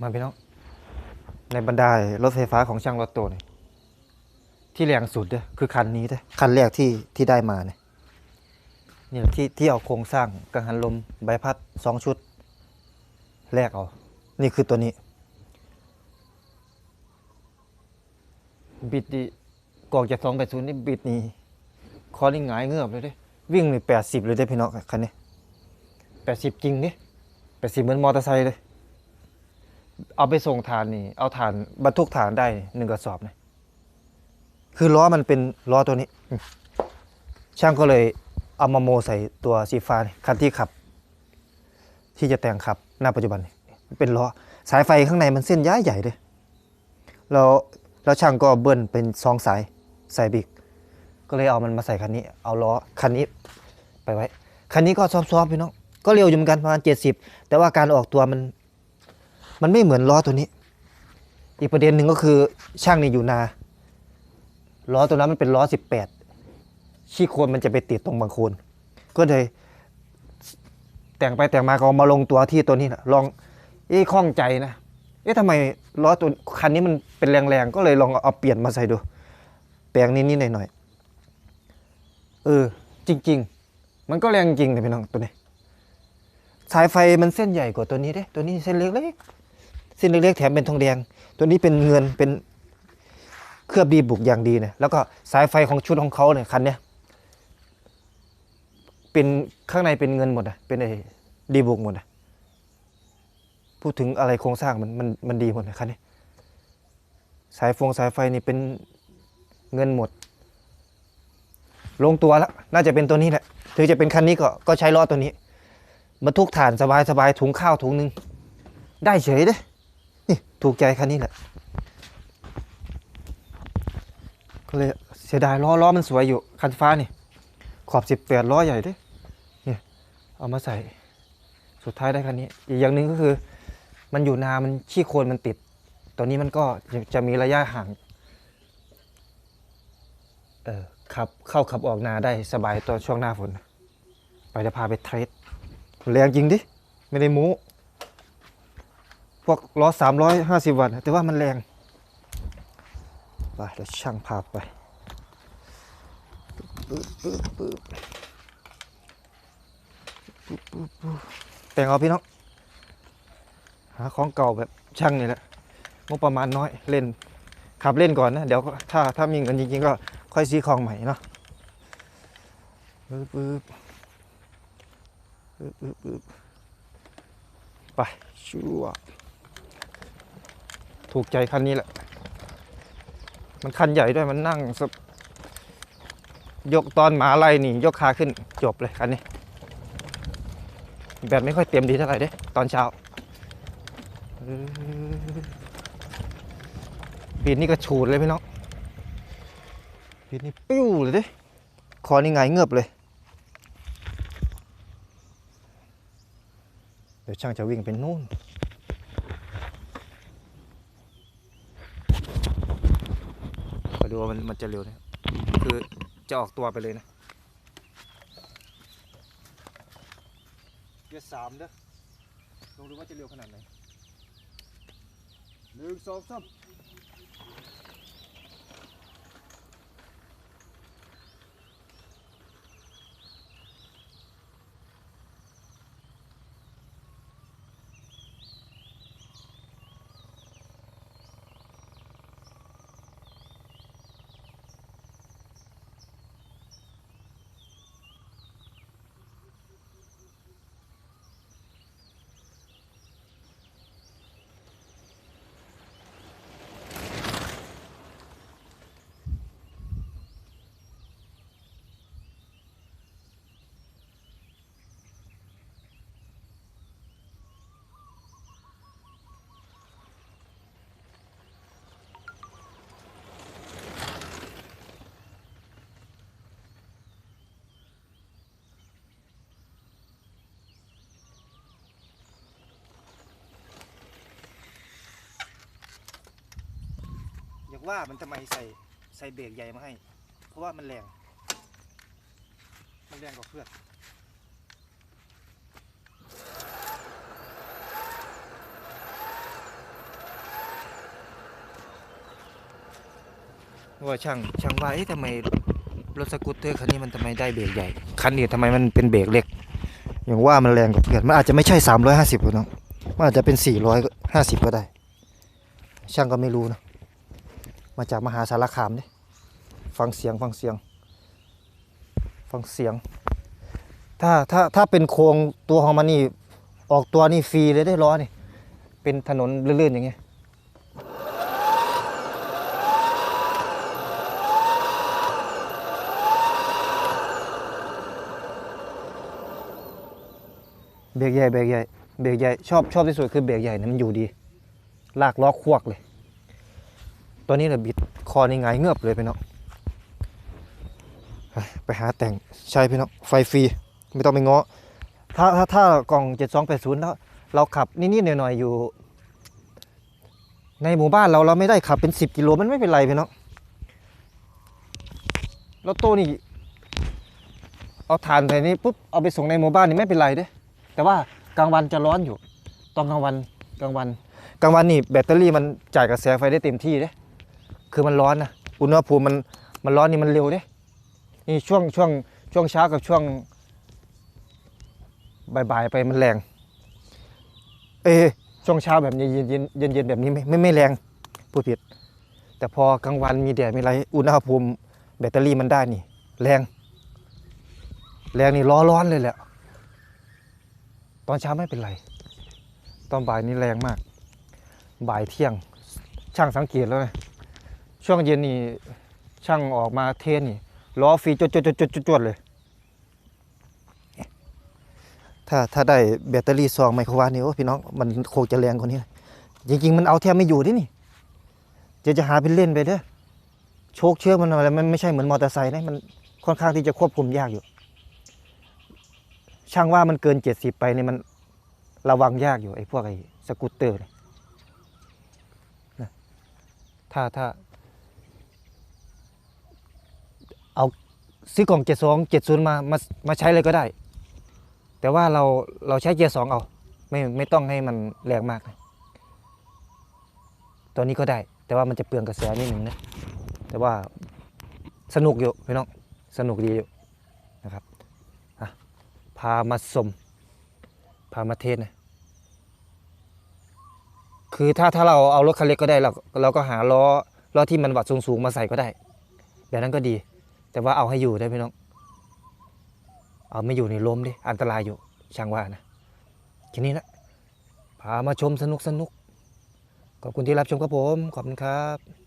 มาพี่น้อง ในบรรดารถไฟฟ้าของช่างรถโตเนี่ยที่แรงสุดเนี่ยคือคันนี้เด้อคันแรกที่ที่ได้มาเนี่ยนี่แหละที่ที่เอาโครงสร้างกังหันลมใบพัดสองชุด แรกเอานี่คือตัวนี้บิดดีกอกจากสองไปศูนย์นี่บิดนี่คอนี่หงายเงือบเลยเด้วิ่งเลยแปดสิบเลยได้พี่น้องคันนี้แปดสิบจริงนี่แปดสิบเหมือนมอเตอร์ไซค์เลย เอาไปส่งฐานนี่ เอาฐานบรรทุกฐานได้หนึ่งกระสอบเนี่ยคือล้อมันเป็นล้อตัวนี้ ช่างก็เลยเอามาโมใส่ตัวสีฟ้านี่คันที่ขับ ที่จะแต่งขับหน้าปัจจุบันเป็นล้อสายไฟข้างในมันเส้นย้ายใหญ่เลยแล้วแล้วช่างก็เบิ้ลเป็นสองสายสายบิก ก็เลยเอามันมาใส่คันนี้ เอาล้อคันนี้ไปไว้ คันนี้ก็ซอฟๆพี่น้องก็เร็วอยู่เหมือนกันประมาณ70แต่ว่าการออกตัวมัน มันไม่เหมือนล้อตัวนี้ อีกประเด็นหนึ่งก็คือช่างนี่อยู่นาล้อตัวนั้นมันเป็นล้อ 18 ขี้โคลนมันจะไปติดตรงบางโคนก็เลยแต่งไปแต่งมาก็มาลงตัวที่ตัวนี้นะลองเอ้ข้องใจนะเอ๊ะทำไมล้อตัวคันนี้มันเป็นแรงๆก็เลยลองเอาเปลี่ยนมาใส่ดูแปลงนิดๆหน่อยๆเออ จริง ๆ มันก็แรงจริงเลยพี่น้องตัวนี้ สายไฟมันเส้นใหญ่กว่าตัวนี้เด้ ตัวนี้เส้นเล็ก ส้นเล็กๆแถมเป็นทองแดง ตัวนี้เป็นเงินเป็นเคลือบดีบุกอย่างดีนี่ยแล้วก็สายไฟของชุดของเขาเนี่ยคันเนี้ยเป็นข้างในเป็นเงินหมดอะเป็นไอ้ดีบุกหมดอะพูดถึงอะไรโครงสร้างมันมันมันดีหมดนะคันนี้ สายฟงสายไฟนี่เป็นเงินหมด ลงตัวแล้วน่าจะเป็นตัวนี้แหละถึงจะเป็นคันนี้ก็ก็ใช้ล้อตัวนี้บรรทุกฐานสบายสบายถุงข้าวถุงหนึ่งได้เฉยเด้ นี่ถูกใจคันนี้แหละ ก็เลยเสียดายล้อล้อมันสวยอยู่คันฟ้านี่ ขอบสิบแปดล้อใหญ่ด้เนี่ยเอามาใส่สุดท้ายได้คันนี้ อีกอย่างหนึ่งก็คือ มันอยู่นา มันขี้โคลนมันติดตัวนี้มันก็จะจะมีระยะห่างเออขับเข้าขับออกนาได้สบายตอนช่วงหน้าฝน ไปจะพาไปเทรดแรงจริงดิ ไม่ได้ม้ พวกล้อสามร้อยห้าสิบวัตต์แต่ว่ามันแรงไปเดี๋ยวช่างพาพไปแต่งเอาพี่น้องหาของเก่าแบบช่างนี่แหละงบประมาณน้อยเล่นขับเล่นก่อนนะ เดี๋ยวถ้าถ้ามีเงินจริงๆ ก็ค่อยซื้อของใหม่เนาะปึ๊บปึ๊บปึ๊บปึ๊บปึ๊บไปชัว ถูกใจคันนี้แหละ มันคันใหญ่ด้วยมันนั่งสยกตอนหมาไล่นี่ ยกขาขึ้นจบเลยคันนี้ แบตไม่ค่อยเต็มดีเท่าไหร่เด้ตอนเช้าปีนนี่ก็ฉูดเลยพี่น้องปีนนี่ปิ้วเลยเด้คอนี่ไงเงือบเลย เดี๋ยวช่างจะวิ่งเป็นนู่น ขอ ดูว่ามันมันจะเร็วนะคือจะออกตัวไปเลยนะเกียร์สามเด้อลองดูว่าจะเร็วขนาดไหนหนึ่งสองสาม ว่ามันทำไมใส่ใส่เบรกใหญ่มาให้ เพราะว่ามันแรง มันแรงกว่าเพื่อนว่าช่างช่างว่าเอ๊ะทำไมรถสกูตเตอร์คันนี้มันทำไมได้เบรกใหญ่คันนี้ทำไมมันเป็นเบรกเล็ก อย่างว่ามันแรงกว่าเพื่อนมันอาจจะไม่ใช่ 350ร้อยห้าสิบน้องมันอาจจะเป็น 450 ก็ได้ ช่างก็ไม่รู้นะ มาจากมหาสารคามเนี่ยฟังเสียงฟังเสียง ฟังเสียง ถ้าถ้าถ้าเป็นโครงตัวของมันนี่ออกตัวนี่ฟรีเลยได้ล้อนี่ เป็นถนนเลื่อนๆอย่างเงี้ยเบรกใหญ่เบรกใหญ่เบรกใหญ่ชอบชอบที่สุดคือเบรกใหญ่เนี่ยมันอยู่ดี ลากล้อควกเลย ตัวนี้เนี่ยบิดคอในี่หงายเงือบเลยพี่น้องไปหาแต่งใช่พี่น้องไฟฟรีไม่ต้องไปง้อถ้าถ้าถ้ากล่อง 7280 แล้ว เราขับนิดๆหน่อยๆอยู่ ในหมู่บ้านเราเราไม่ได้ขับเป็น 10 กิโลมันไม่เป็นไรพี่น้องรถตู้นี่เอาถ่านใส่นี่ปุ๊บเอาไปส่งในหมู่บ้านนี่ไม่เป็นไรเด้แต่ว่ากลางวันจะร้อนอยู่ ตอนกลางวันกลางวัน กลางวันนี่แบตเตอรี่มันจ่ายกระแสไฟได้เต็มที่เด้ คือมันร้อนนะอุณหภูมิมันมันร้อนนี่มันเร็วเด้นี่ช่วงช่วงช่วงเช้ากับช่วงบ่ายๆไปมันแรง เอยช่วงเช้าแบบเย็นเย็นเย็นเย็นแบบนี้ไม่ไม่ไม่แรงพูดผิด แต่พอกลางวันมีแดดมีอะไรอุณหภูมิแบตเตอรี่มันได้นี่ แรง แรงนี่ล้อนร้อนเลยแหละตอนเช้าไม่เป็นไร ตอนบ่ายนี่แรงมาก บ่ายเที่ยงช่างสังเกตแล้วไง ช่วงเย็นนี่ช่างออกมาเทสนี่ล้อฟรีจดจดจดจดจดจดเลย ถ้าถ้าได้แบตเตอรี่ซองไมโครวานี่โอ้พี่น้องมันโคงจะแรงกว่านี้ จริงๆ มันเอาแทบไม่อยู่ดินี่จะจะหาเป็นเล่นไปเด้อโชคเชือกมันอะไรมันไม่ใช่เหมือนมอเตอร์ไซค์นะมันค่อนข้างที่จะควบคุมยากอยู่ ช่างว่ามันเกินเจ็ดสิบไปเนี่ยมันระวังยากอยู่ไอ้พวกไอ้สกูตเตอร์เนี่ยถ้าถ้า เอาซื้อกล่องเจ็ดสองเจ็ดศูนย์มามามาใช้เลยก็ได้ แต่ว่าเราเราใช้เกียร์สองเอา ไม่ไม่ต้องให้มันแรงมากนะตัวนี้ก็ได้ แต่ว่ามันจะเปลืองกระแสนิดหนึ่งนะแต่ว่าสนุกอยู่พี่น้องสนุกดีอยู่นะครับพามาสมพามาเทศนะคือถ้าถ้าเราเอารถคันเล็กก็ได้เราเราก็หาล้อล้อที่มันวัดสูงๆมาใส่ก็ได้ แบบนั้นก็ดี แต่ว่าเอาให้อยู่ได้พี่น้อง เอาไม่อยู่ในล้มดิ อันตรายอยู่ ช่างว่านะที่นี้นะพามาชมสนุกสนุกขอบคุณที่รับชมครับผม ขอบคุณครับ